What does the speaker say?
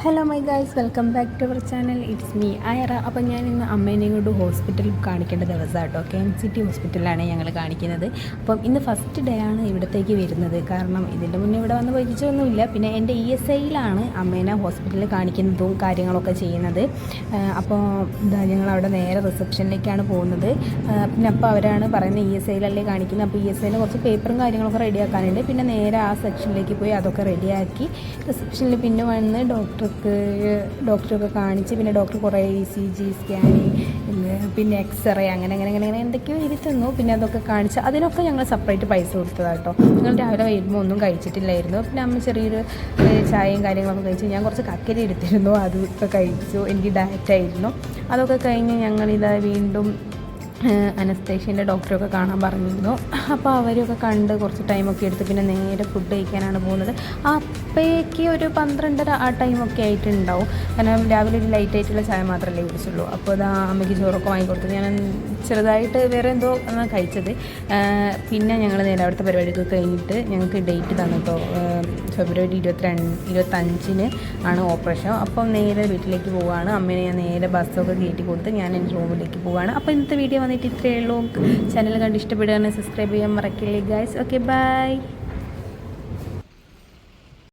Hello my guys welcome back to our channel it's me Ayara appam ഞാൻ ഇന്ന് അമ്മേനെയും കൊണ്ട് ഹോസ്പിറ്റലിൽ കാണിക്കേണ്ട ദിവസം കേട്ടോ കെ എം സി ടി ഹോസ്പിറ്റലിലാണ് ഞങ്ങൾ കാണിക്കുന്നത്. അപ്പം ഇന്ന് ഫസ്റ്റ് ഡേ ആണ് ഇവിടത്തേക്ക് വരുന്നത്. കാരണം ഇതിന്റെ മുന്നേ ഇവിടെ വന്ന് പരിചയമൊന്നുമില്ല പിന്നെ എന്റെ ഇ എസ് ഐയിലാണ് അമ്മേനെ ഹോസ്പിറ്റലിൽ കാണിക്കുന്നതും കാര്യങ്ങളൊക്കെ ചെയ്യുന്നത്. അപ്പോൾ ഇതാ ഞങ്ങൾ അവിടെ നേരെ റിസപ്ഷനിലേക്കാണ് പോകുന്നത്. പിന്നെ അപ്പോൾ അവരാണ് പറയുന്നത് ഇ എസ് ഐയിലല്ലേ കാണിക്കുന്നത് അപ്പോൾ ഇ എസ് ഐയിൽ കുറച്ച് പേപ്പറും കാര്യങ്ങളൊക്കെ റെഡിയാക്കാനുണ്ട് പിന്നെ നേരെ ആ സെക്ഷനിലേക്ക് പോയി അതൊക്കെ റെഡിയാക്കി റിസപ്ഷനിൽ പിന്നെ വന്ന് ഡോക്ടർക്ക് ഡോക്ടറൊക്കെ കാണിച്ച് പിന്നെ ഡോക്ടർ കുറേ ഇ സി ജി സ്കാനിങ് പിന്നെ എക്സ്റേ അങ്ങനെ അങ്ങനെ അങ്ങനെ അങ്ങനെ എന്തൊക്കെയോ എഴുതി തന്നു. പിന്നെ അതൊക്കെ കാണിച്ച് അതിനൊക്കെ ഞങ്ങൾ സെപ്പറേറ്റ് പൈസ കൊടുത്തതാട്ടോ. ഞങ്ങൾ രാവിലെ വരുമ്പോൾ ഒന്നും കഴിച്ചിട്ടില്ലായിരുന്നു. പിന്നെ അമ്മ ചെറിയൊരു ചായയും കാര്യങ്ങളൊക്കെ കഴിച്ച് ഞാൻ കുറച്ച് കക്കരി എടുത്തിരുന്നു. അതൊക്കെ കഴിച്ചു. എനിക്ക് ഡയറ്റായിരുന്നു അതൊക്കെ കഴിഞ്ഞ് ഞങ്ങളിതാ വീണ്ടും അനസ്തേഷ്യന്റെ ഡോക്ടറൊക്കെ കാണാൻ പറഞ്ഞിരുന്നു. അപ്പോൾ അവരൊക്കെ കണ്ട് കുറച്ച് ടൈമൊക്കെ എടുത്ത് പിന്നെ നേരെ ഫുഡ് കഴിക്കാനാണ് പോകുന്നത്. അപ്പോഴേക്ക് ഒരു പന്ത്രണ്ടര ആ ടൈമൊക്കെ ആയിട്ടുണ്ടാവും. കാരണം രാവിലെ ഒരു ലൈറ്റ് ആയിട്ടുള്ള ചായ മാത്രമല്ലേ കുടിച്ചുള്ളൂ. അപ്പോൾ ആ അമ്മയ്ക്ക് ചോറൊക്കെ വാങ്ങിക്കൊടുത്തത് ഞാൻ ചെറുതായിട്ട് വേറെ എന്തോ ആണ് കഴിച്ചത്. പിന്നെ ഞങ്ങൾ നേരെ അവിടുത്തെ പരിപാടിയൊക്കെ കഴിഞ്ഞിട്ട് ഞങ്ങൾക്ക് ഡേറ്റ് തന്നു കേട്ടോ. ഫെബ്രുവരി ഇരുപത്തിരണ്ട് ഇരുപത്തഞ്ചിന് ആണ് ഓപ്പറേഷൻ. അപ്പം നേരെ വീട്ടിലേക്ക് പോവുകയാണ്. അമ്മേനെ ഞാൻ നേരെ ബസ്സൊക്കെ കയറ്റി കൊടുത്ത് ഞാൻ എന്റെ റൂമിലേക്ക് പോവുകയാണ്. അപ്പോൾ ഇന്നത്തെ വീഡിയോ വന്നിട്ട് ഇത്രയേ ഉള്ളൂ. ചാനൽ കണ്ട് ഇഷ്ടപ്പെടുകയാണെങ്കിൽ സബ്സ്ക്രൈബ് ചെയ്യാൻ മറക്കില്ലേ ഗൈസ് ഓക്കെ ബൈ